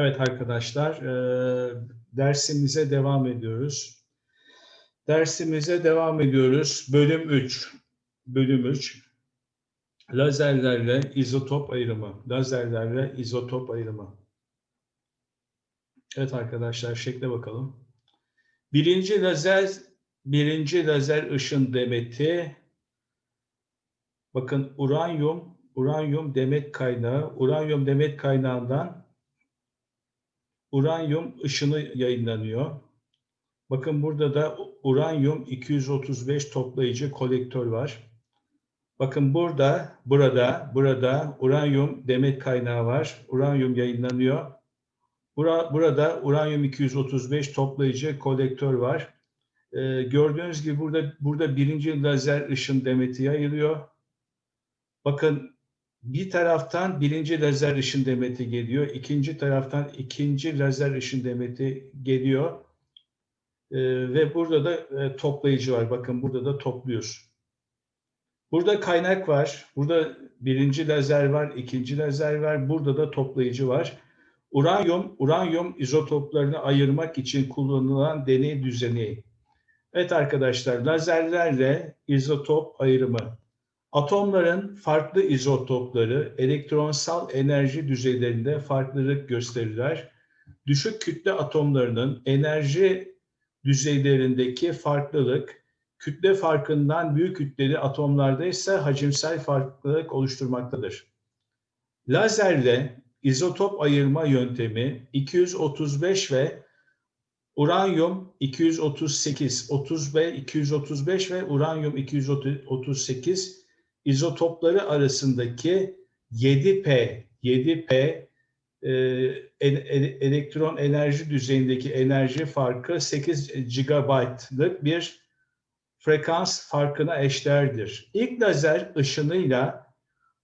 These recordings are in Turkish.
Evet arkadaşlar, e, dersimize devam ediyoruz. Dersimize devam ediyoruz. Bölüm 3. Bölüm 3. Lazerlerle izotop ayrımı. Lazerlerle izotop ayrımı. Evet arkadaşlar, şekle bakalım. Birinci lazer, birinci lazer ışın demeti. Bakın uranyum, uranyum demet kaynağı. Uranyum demet kaynağından uranyum ışını yayınlanıyor. Bakın burada da uranyum 235 toplayıcı kolektör var. Bakın burada, burada, burada uranyum demet kaynağı var. Uranyum yayınlanıyor. Bura, burada uranyum 235 toplayıcı kolektör var. Ee, gördüğünüz gibi burada burada birinci lazer ışın demeti yayılıyor. Bakın bir taraftan birinci lazer ışın demeti geliyor. ikinci taraftan ikinci lazer ışın demeti geliyor. Ee, ve burada da e, toplayıcı var. Bakın burada da topluyor. Burada kaynak var. Burada birinci lazer var, ikinci lazer var. Burada da toplayıcı var. Uranyum, uranyum izotoplarını ayırmak için kullanılan deney düzeni. Evet arkadaşlar, lazerlerle izotop ayrımı. Atomların farklı izotopları elektronsal enerji düzeylerinde farklılık gösterirler. Düşük kütle atomlarının enerji düzeylerindeki farklılık, kütle farkından büyük kütleli atomlarda ise hacimsel farklılık oluşturmaktadır. Lazerle izotop ayırma yöntemi 235 ve uranyum 238, 30 ve 235 ve uranyum 238 izotopları arasındaki 7P, 7P e, elektron enerji düzeyindeki enerji farkı 8 GB'lık bir frekans farkına eşdeğerdir. İlk lazer ışınıyla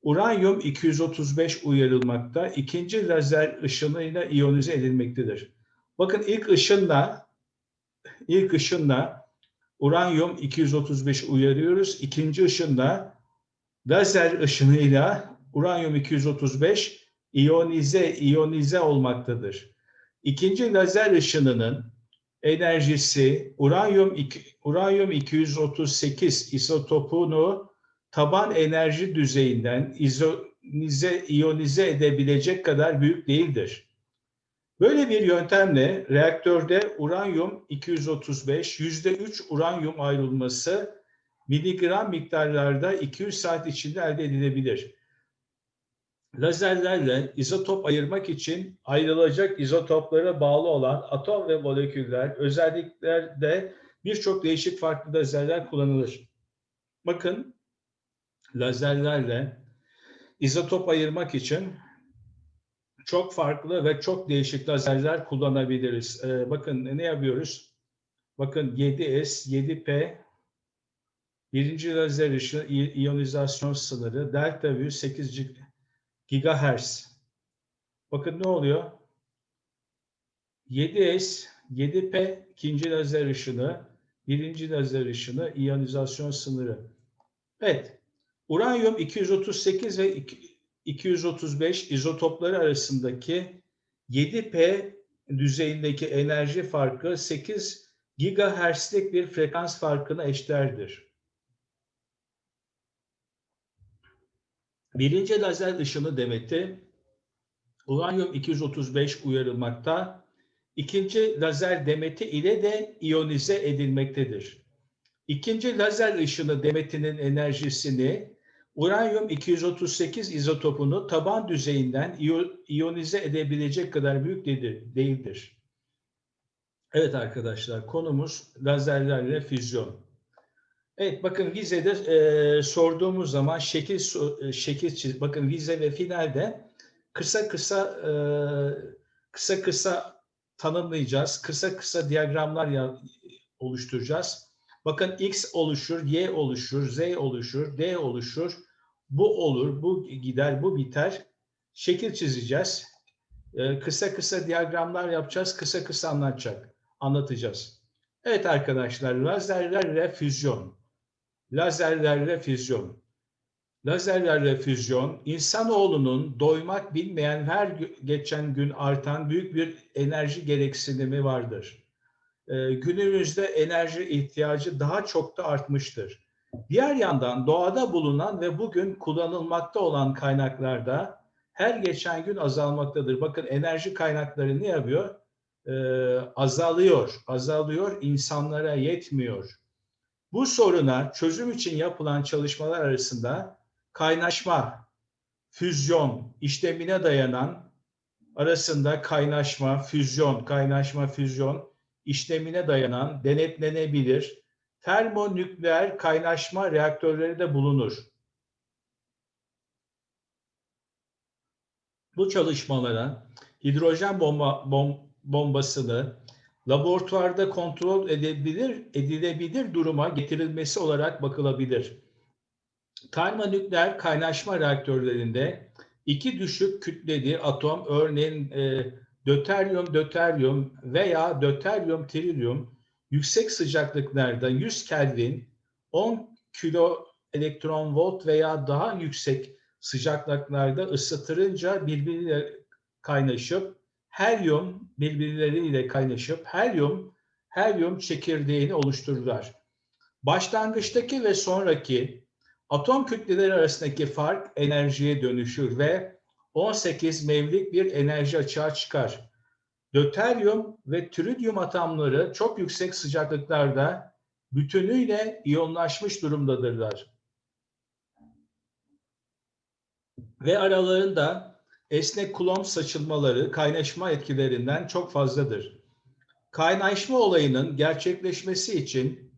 uranyum 235 uyarılmakta, ikinci lazer ışınıyla iyonize edilmektedir. Bakın ilk ışınla ilk ışınla uranyum 235 uyarıyoruz. İkinci ışınla lazer ışınıyla uranyum 235 iyonize iyonize olmaktadır. İkinci lazer ışınının enerjisi uranyum uranyum 238 isotopunu taban enerji düzeyinden izonize iyonize edebilecek kadar büyük değildir. Böyle bir yöntemle reaktörde uranyum 235 %3 uranyum ayrılması miligram miktarlarda 200 saat içinde elde edilebilir. Lazerlerle izotop ayırmak için ayrılacak izotoplara bağlı olan atom ve moleküller özelliklerde birçok değişik farklı lazerler kullanılır. Bakın lazerlerle izotop ayırmak için çok farklı ve çok değişik lazerler kullanabiliriz. Ee, bakın ne yapıyoruz? Bakın 7S, 7P, birinci lazer ışığı iyonizasyon sınırı, delta V 8 GHz. Bakın ne oluyor? 7S, 7P ikinci lazer ışını, birinci lazer ışını iyonizasyon sınırı. Evet, uranyum 238 ve 235 izotopları arasındaki 7P düzeyindeki enerji farkı 8 GHz'lik bir frekans farkına eşdeğerdir. Birinci lazer ışını demeti uranyum 235 uyarılmakta, ikinci lazer demeti ile de iyonize edilmektedir. İkinci lazer ışını demetinin enerjisini uranyum 238 izotopunu taban düzeyinden iyonize edebilecek kadar büyük değildir. Evet arkadaşlar konumuz lazerlerle füzyon. Evet bakın vizede e, sorduğumuz zaman şekil şekil çiz. Bakın vize ve finalde kısa kısa e, kısa kısa tanımlayacağız. Kısa kısa diyagramlar ya, oluşturacağız. Bakın X oluşur, Y oluşur, Z oluşur, D oluşur. Bu olur, bu gider, bu biter. Şekil çizeceğiz. Ee, kısa kısa diyagramlar yapacağız, kısa kısa anlatacak, anlatacağız. Evet arkadaşlar, lazerlerle füzyon. Lazerlerle füzyon. lazerlerle füzyon, insanoğlunun doymak bilmeyen her geçen gün artan büyük bir enerji gereksinimi vardır. Ee, günümüzde enerji ihtiyacı daha çok da artmıştır. Diğer yandan doğada bulunan ve bugün kullanılmakta olan kaynaklarda her geçen gün azalmaktadır. Bakın enerji kaynakları ne yapıyor? Ee, azalıyor, azalıyor, insanlara yetmiyor. Bu soruna çözüm için yapılan çalışmalar arasında kaynaşma, füzyon işlemine dayanan arasında kaynaşma, füzyon, kaynaşma, füzyon işlemine dayanan denetlenebilir termonükleer kaynaşma reaktörleri de bulunur. Bu çalışmalara hidrojen bomba, bom, bombasını laboratuvarda kontrol edebilir, edilebilir duruma getirilmesi olarak bakılabilir. Termonükleer kaynaşma reaktörlerinde iki düşük kütleli atom örneğin e, döteryum döteryum veya döteryum trilyum yüksek sıcaklıklarda 100 Kelvin 10 kilo elektron volt veya daha yüksek sıcaklıklarda ısıtırınca birbiriyle kaynaşıp helyum birbirleriyle kaynaşıp helyum helyum çekirdeğini oluştururlar. Başlangıçtaki ve sonraki atom kütleleri arasındaki fark enerjiye dönüşür ve 18 mevlik bir enerji açığa çıkar. Döteryum ve tritium atomları çok yüksek sıcaklıklarda bütünüyle iyonlaşmış durumdadırlar. Ve aralarında esnek kulomb saçılmaları kaynaşma etkilerinden çok fazladır. Kaynaşma olayının gerçekleşmesi için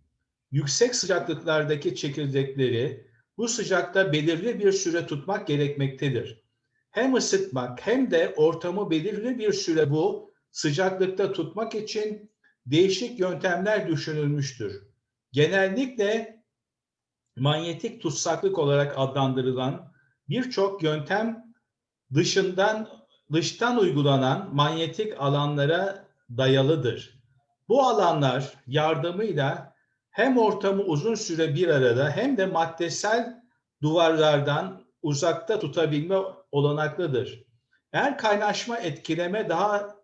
yüksek sıcaklıklardaki çekirdekleri bu sıcakta belirli bir süre tutmak gerekmektedir. Hem ısıtmak hem de ortamı belirli bir süre bu sıcaklıkta tutmak için değişik yöntemler düşünülmüştür. Genellikle manyetik tutsaklık olarak adlandırılan birçok yöntem dışından dıştan uygulanan manyetik alanlara dayalıdır. Bu alanlar yardımıyla hem ortamı uzun süre bir arada hem de maddesel duvarlardan uzakta tutabilme olanaklıdır. Eğer kaynaşma etkileme daha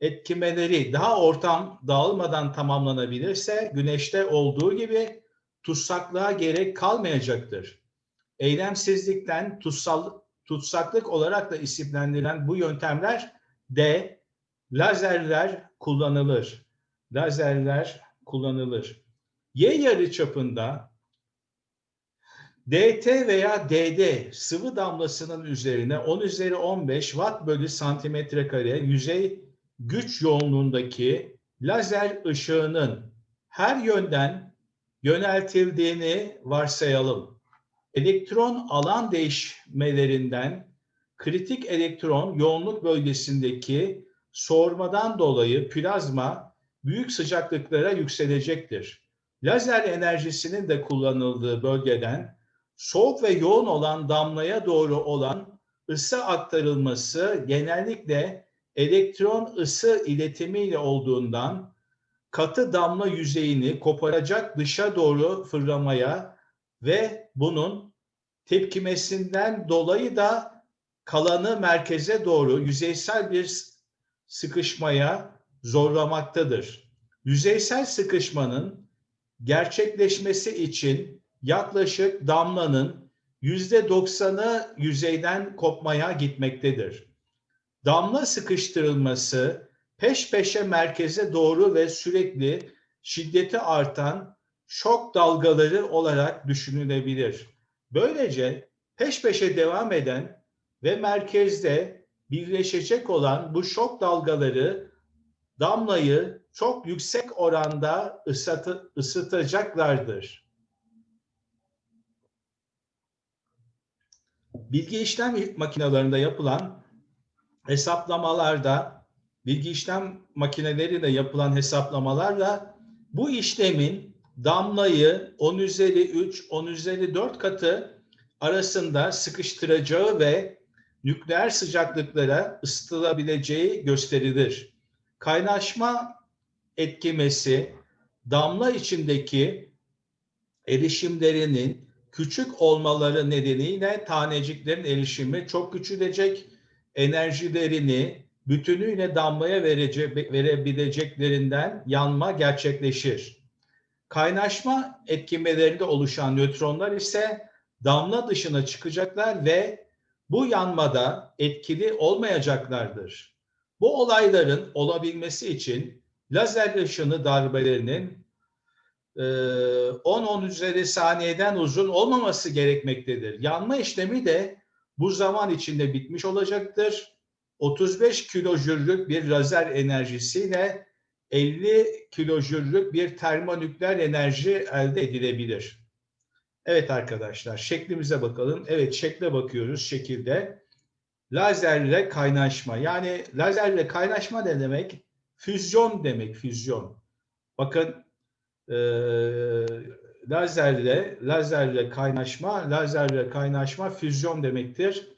etkimeleri daha ortam dağılmadan tamamlanabilirse güneşte olduğu gibi tutsaklığa gerek kalmayacaktır. Eylemsizlikten tutsal, tutsaklık olarak da isimlendirilen bu yöntemler de lazerler kullanılır. Lazerler kullanılır. Y yarıçapında DT veya DD sıvı damlasının üzerine 10 üzeri 15 watt bölü santimetre kare yüzey güç yoğunluğundaki lazer ışığının her yönden yöneltildiğini varsayalım. Elektron alan değişmelerinden kritik elektron yoğunluk bölgesindeki soğurmadan dolayı plazma büyük sıcaklıklara yükselecektir. Lazer enerjisinin de kullanıldığı bölgeden soğuk ve yoğun olan damlaya doğru olan ısı aktarılması genellikle elektron ısı iletimiyle olduğundan katı damla yüzeyini koparacak dışa doğru fırlamaya ve bunun tepkimesinden dolayı da kalanı merkeze doğru yüzeysel bir sıkışmaya zorlamaktadır. Yüzeysel sıkışmanın gerçekleşmesi için yaklaşık damlanın yüzde doksanı yüzeyden kopmaya gitmektedir. Damla sıkıştırılması peş peşe merkeze doğru ve sürekli şiddeti artan şok dalgaları olarak düşünülebilir. Böylece peş peşe devam eden ve merkezde birleşecek olan bu şok dalgaları damlayı çok yüksek oranda ısıtı, ısıtacaklardır. Bilgi işlem makinelerinde yapılan hesaplamalarda, bilgi işlem makineleriyle yapılan hesaplamalarla bu işlemin damlayı 10 üzeri 3, 10 üzeri 4 katı arasında sıkıştıracağı ve nükleer sıcaklıklara ısıtılabileceği gösterilir. Kaynaşma etkimesi damla içindeki erişimlerinin küçük olmaları nedeniyle taneciklerin erişimi çok küçülecek. Enerjilerini bütünüyle damlaya verebileceklerinden yanma gerçekleşir. Kaynaşma etkimelerinde oluşan nötronlar ise damla dışına çıkacaklar ve bu yanmada etkili olmayacaklardır. Bu olayların olabilmesi için lazer ışını darbelerinin 10-10 üzeri saniyeden uzun olmaması gerekmektedir. Yanma işlemi de bu zaman içinde bitmiş olacaktır. 35 kilojüllük bir lazer enerjisiyle 50 kilojüllük bir termonükleer enerji elde edilebilir. Evet arkadaşlar şeklimize bakalım. Evet şekle bakıyoruz şekilde. Lazerle kaynaşma. Yani lazerle kaynaşma ne demek? Füzyon demek füzyon. Bakın e, lazerle lazerle kaynaşma, lazerle kaynaşma füzyon demektir.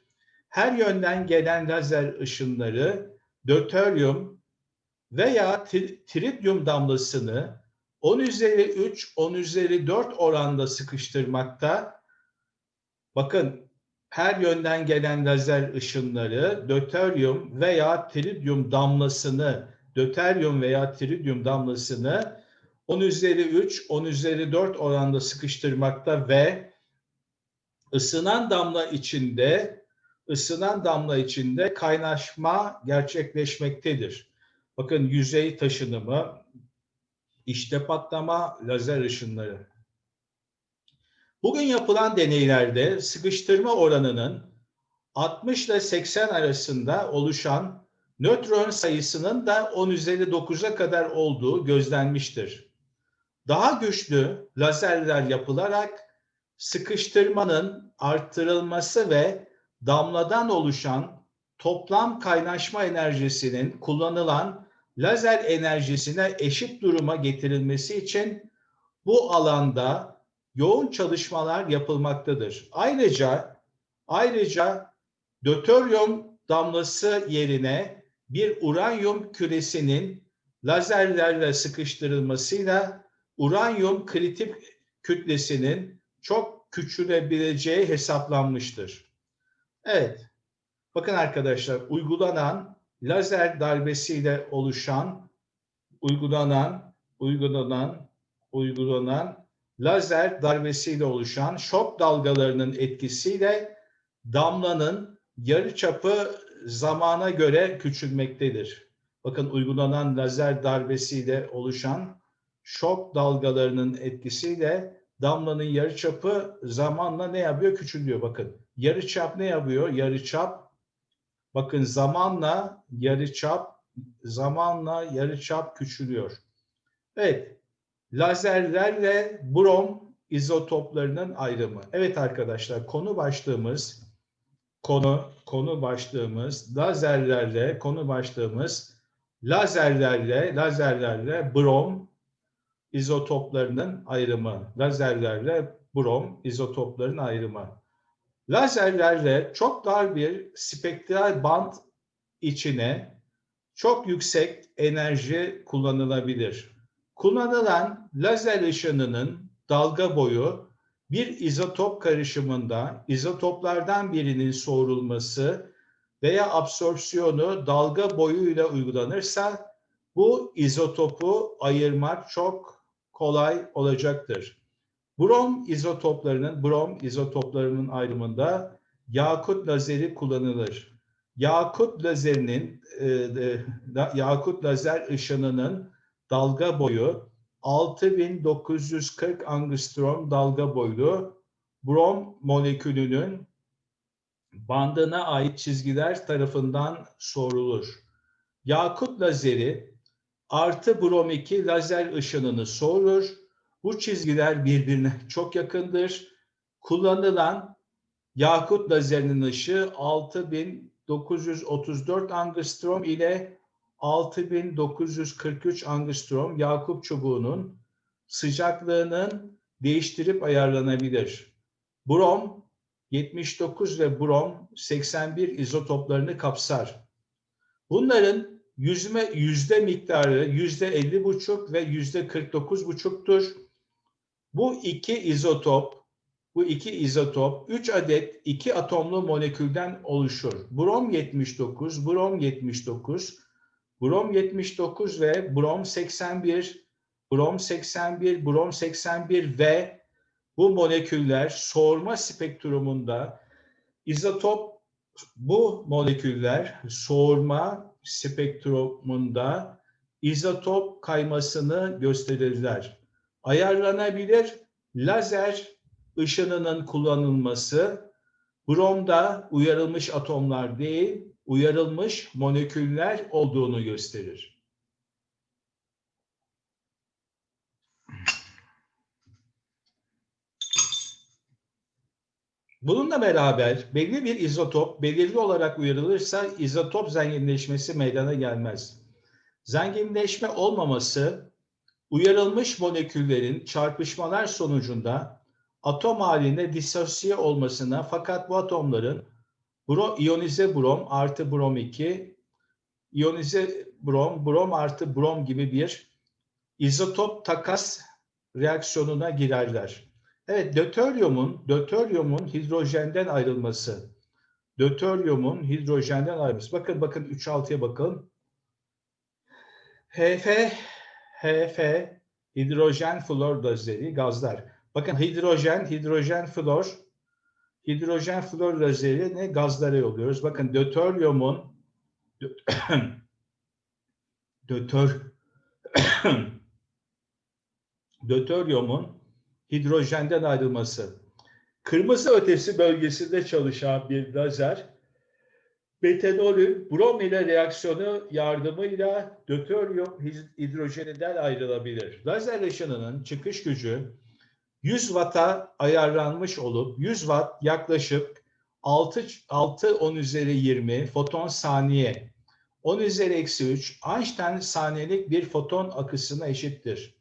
Her yönden gelen lazer ışınları döteryum veya tritium damlasını 10 üzeri 3, 10 üzeri 4 oranda sıkıştırmakta. Bakın her yönden gelen lazer ışınları döteryum veya tritium damlasını, döteryum veya tritium damlasını 10 üzeri 3, 10 üzeri 4 oranda sıkıştırmakta ve ısınan damla içinde ısınan damla içinde kaynaşma gerçekleşmektedir. Bakın yüzey taşınımı, işte patlama, lazer ışınları. Bugün yapılan deneylerde sıkıştırma oranının 60 ile 80 arasında oluşan nötron sayısının da 10 üzeri 9'a kadar olduğu gözlenmiştir. Daha güçlü lazerler yapılarak sıkıştırmanın arttırılması ve damladan oluşan toplam kaynaşma enerjisinin kullanılan lazer enerjisine eşit duruma getirilmesi için bu alanda yoğun çalışmalar yapılmaktadır. Ayrıca ayrıca döteryum damlası yerine bir uranyum küresinin lazerlerle sıkıştırılmasıyla uranyum kritik kütlesinin çok küçülebileceği hesaplanmıştır. Evet. Bakın arkadaşlar uygulanan lazer darbesiyle oluşan uygulanan uygulanan uygulanan lazer darbesiyle oluşan şok dalgalarının etkisiyle damlanın yarıçapı zamana göre küçülmektedir. Bakın uygulanan lazer darbesiyle oluşan şok dalgalarının etkisiyle damlanın yarıçapı zamanla ne yapıyor? Küçülüyor bakın. Yarıçap ne yapıyor? Yarıçap bakın zamanla yarıçap zamanla yarıçap küçülüyor. Evet. Lazerlerle brom izotoplarının ayrımı. Evet arkadaşlar konu başlığımız konu konu başlığımız lazerlerle konu başlığımız lazerlerle lazerlerle brom izotoplarının ayrımı. Lazerlerle brom izotopların ayrımı. Lazerlerle çok dar bir spektral band içine çok yüksek enerji kullanılabilir. Kullanılan lazer ışınının dalga boyu bir izotop karışımında izotoplardan birinin soğurulması veya absorpsiyonu dalga boyuyla uygulanırsa bu izotopu ayırmak çok kolay olacaktır. Brom izotoplarının brom izotoplarının ayrımında yakut lazeri kullanılır. Yakut lazerinin e, e, yakut lazer ışınının dalga boyu 6940 angstrom dalga boylu brom molekülünün bandına ait çizgiler tarafından sorulur. Yakut lazeri artı brom 2 lazer ışınını sorur. Bu çizgiler birbirine çok yakındır. Kullanılan yakut lazerinin ışığı 6934 angstrom ile 6943 angstrom yakup çubuğunun sıcaklığının değiştirip ayarlanabilir. Brom 79 ve brom 81 izotoplarını kapsar. Bunların yüzme, yüzde miktarı yüzde 50 buçuk ve yüzde 49 buçuktur. Bu iki izotop Bu iki izotop 3 adet 2 atomlu molekülden oluşur. Brom 79, brom 79, brom 79 ve brom 81, brom 81, brom 81 ve bu moleküller soğurma spektrumunda izotop bu moleküller soğurma spektrumunda izotop kaymasını gösterirler. Ayarlanabilir lazer ışınının kullanılması bromda uyarılmış atomlar değil, uyarılmış moleküller olduğunu gösterir. Bununla beraber belli bir izotop belirli olarak uyarılırsa izotop zenginleşmesi meydana gelmez. Zenginleşme olmaması uyarılmış moleküllerin çarpışmalar sonucunda atom halinde disosiye olmasına fakat bu atomların bro, iyonize brom artı brom 2 iyonize brom, brom artı brom gibi bir izotop takas reaksiyonuna girerler. Evet, döteryumun, döteryumun hidrojenden ayrılması. Döteryumun hidrojenden ayrılması. Bakın bakın 3-6'ya bakın. HF, HF, hidrojen flor lazeri, gazlar. Bakın hidrojen, hidrojen flor, hidrojen flor lazeri ne gazlara yolluyoruz. Bakın döteryumun dötör döteryumun hidrojenden ayrılması. Kırmızı ötesi bölgesinde çalışan bir lazer metanolün brom ile reaksiyonu yardımıyla döteryum hidrojeninden ayrılabilir. Lazer ışınının çıkış gücü 100 Watt'a ayarlanmış olup 100 Watt yaklaşık 6, 6 10 üzeri 20 foton saniye 10 üzeri eksi 3 Einstein saniyelik bir foton akısına eşittir.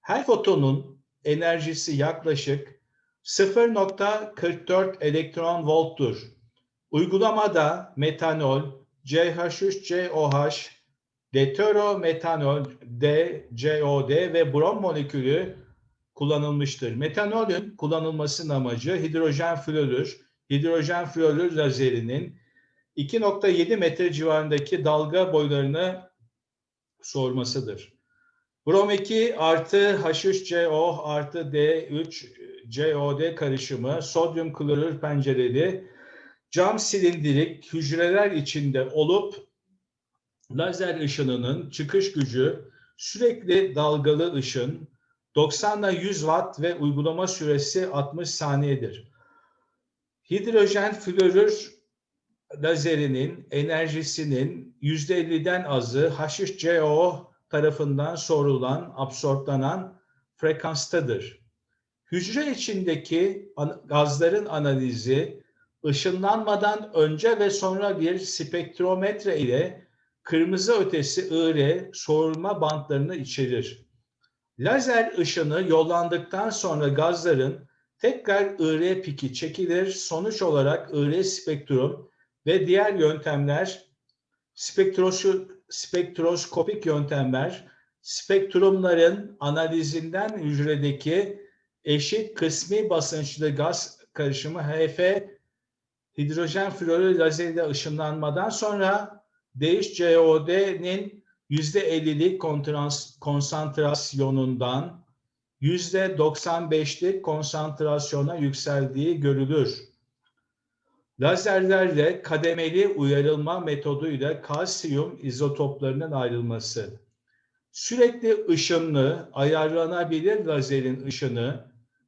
Her fotonun enerjisi yaklaşık 0.44 elektron volttur. Uygulamada metanol, CH3COH, deuterometanol, DCOD ve brom molekülü kullanılmıştır. Metanolün kullanılmasının amacı hidrojen florür. Hidrojen florür lazerinin 2.7 metre civarındaki dalga boylarını sormasıdır. Brom 2 artı H3CO artı D3COD karışımı sodyum klorür pencereli cam silindirik hücreler içinde olup lazer ışınının çıkış gücü sürekli dalgalı ışın 90 ile 100 watt ve uygulama süresi 60 saniyedir. Hidrojen florür lazerinin enerjisinin %50'den azı H3CO tarafından sorulan, absorplanan frekanstadır. Hücre içindeki gazların analizi ışınlanmadan önce ve sonra bir spektrometre ile kırmızı ötesi IR soğurma bantlarını içerir. Lazer ışını yollandıktan sonra gazların tekrar IR piki çekilir. Sonuç olarak IR spektrum ve diğer yöntemler spektrosu spektroskopik yöntemler spektrumların analizinden hücredeki eşit kısmi basınçlı gaz karışımı HF hidrojen florür lazeriyle ışınlanmadan sonra DHCOD'nin %50'lik konsantrasyonundan %95'lik konsantrasyona yükseldiği görülür. Lazerlerle kademeli uyarılma metoduyla kalsiyum izotoplarının ayrılması. Sürekli ışınlı, ayarlanabilir lazerin ışını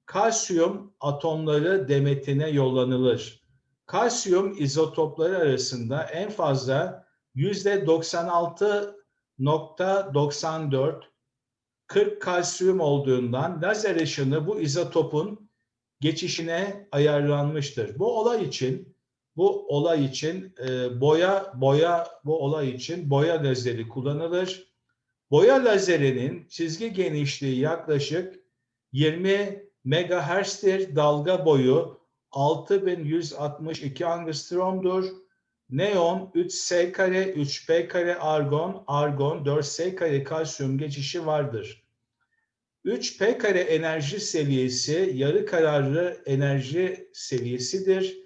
kalsiyum atomları demetine yollanılır. Kalsiyum izotopları arasında en fazla yüzde 96.94 40 kalsiyum olduğundan lazer ışını bu izotopun geçişine ayarlanmıştır. Bu olay için bu olay için e, boya boya bu olay için boya lazeri kullanılır. Boya lazerinin çizgi genişliği yaklaşık 20 MHz'tir. Dalga boyu 6162 angstromdur. Neon 3S kare, 3P kare argon, argon 4S kare kalsiyum geçişi vardır. 3P kare enerji seviyesi yarı kararlı enerji seviyesidir.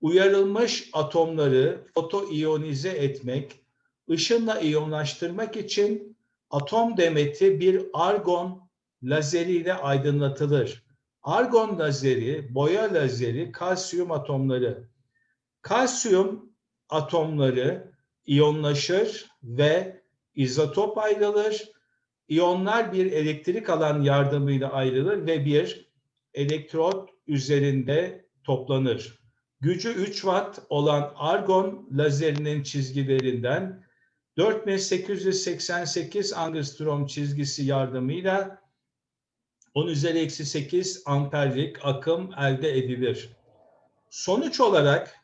Uyarılmış atomları fotoiyonize etmek, ışınla iyonlaştırmak için atom demeti bir argon lazeriyle aydınlatılır. Argon lazeri, boya lazeri, kalsiyum atomları. Kalsiyum atomları iyonlaşır ve izotop ayrılır. İyonlar bir elektrik alan yardımıyla ayrılır ve bir elektrot üzerinde toplanır. Gücü 3 watt olan argon lazerinin çizgilerinden 4888 angstrom çizgisi yardımıyla 10 üzeri eksi 8 amperlik akım elde edilir. Sonuç olarak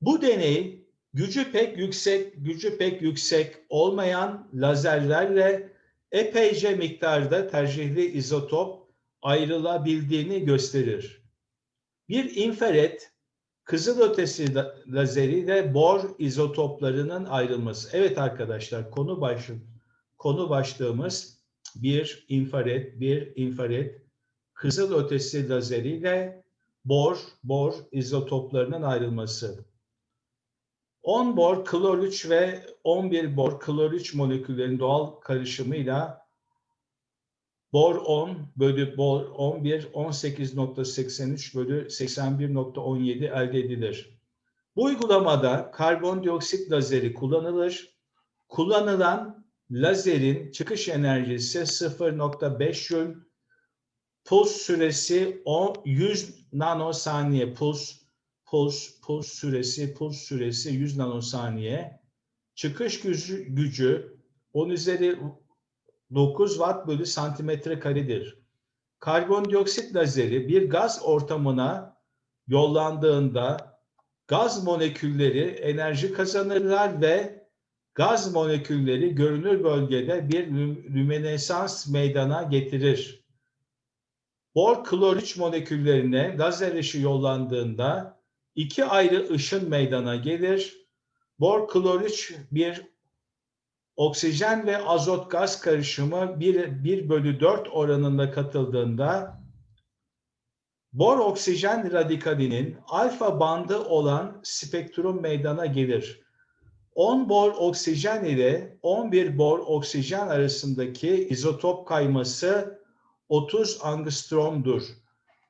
bu deney gücü pek yüksek, gücü pek yüksek olmayan lazerlerle epeyce miktarda tercihli izotop ayrılabildiğini gösterir. Bir infrared kızılötesi lazeriyle bor izotoplarının ayrılması. Evet arkadaşlar konu başlığı konu başlığımız bir infrared, bir infrared kızılötesi lazeriyle bor, bor izotoplarının ayrılması. 10 bor klor 3 ve 11 bor klor 3 moleküllerin doğal karışımıyla bor 10 bölü bor 11 18.83 bölü 81.17 elde edilir. Bu uygulamada karbondioksit lazeri kullanılır. Kullanılan lazerin çıkış enerjisi 0.5 Joule, puls süresi 100 nanosaniye puls puls, puls süresi, puls süresi 100 nanosaniye. Çıkış gücü, gücü 10 üzeri 9 watt bölü santimetre karedir. Karbondioksit lazeri bir gaz ortamına yollandığında gaz molekülleri enerji kazanırlar ve gaz molekülleri görünür bölgede bir lüminesans meydana getirir. Bor klor 3 moleküllerine lazer ışığı yollandığında iki ayrı ışın meydana gelir. Bor klor 3 bir oksijen ve azot gaz karışımı 1, 1 bölü 4 oranında katıldığında bor oksijen radikalinin alfa bandı olan spektrum meydana gelir. 10 bor oksijen ile 11 bor oksijen arasındaki izotop kayması 30 angstromdur.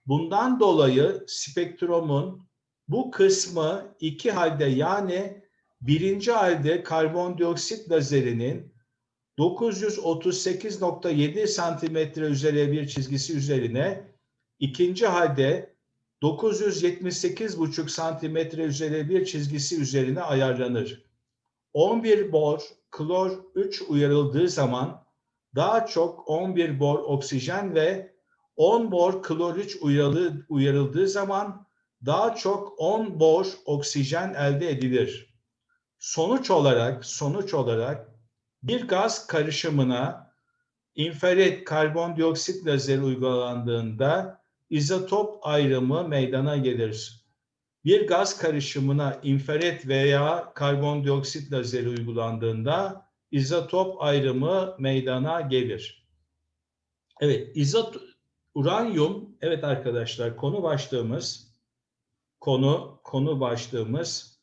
Bundan dolayı spektrumun bu kısmı iki halde yani birinci halde karbondioksit lazerinin 938.7 santimetre üzeri bir çizgisi üzerine ikinci halde 978,5 santimetre üzeri bir çizgisi üzerine ayarlanır. 11 bor klor 3 uyarıldığı zaman daha çok 11 bor oksijen ve 10 bor klor 3 uyarıldığı zaman daha çok 10 bor oksijen elde edilir. Sonuç olarak sonuç olarak bir gaz karışımına infrared karbondioksit lazer uygulandığında izotop ayrımı meydana gelir. Bir gaz karışımına infrared veya karbondioksit lazeri uygulandığında izotop ayrımı meydana gelir. Evet, izot uranyum evet arkadaşlar konu başlığımız konu konu başlığımız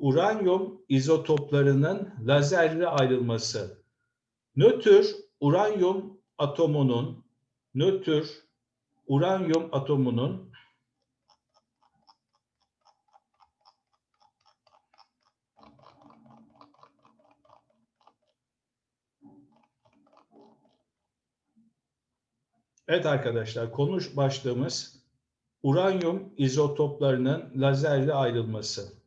uranyum izotoplarının lazerle ayrılması. Nötr uranyum atomunun nötr uranyum atomunun Evet arkadaşlar konuş başlığımız uranyum izotoplarının lazerle ayrılması.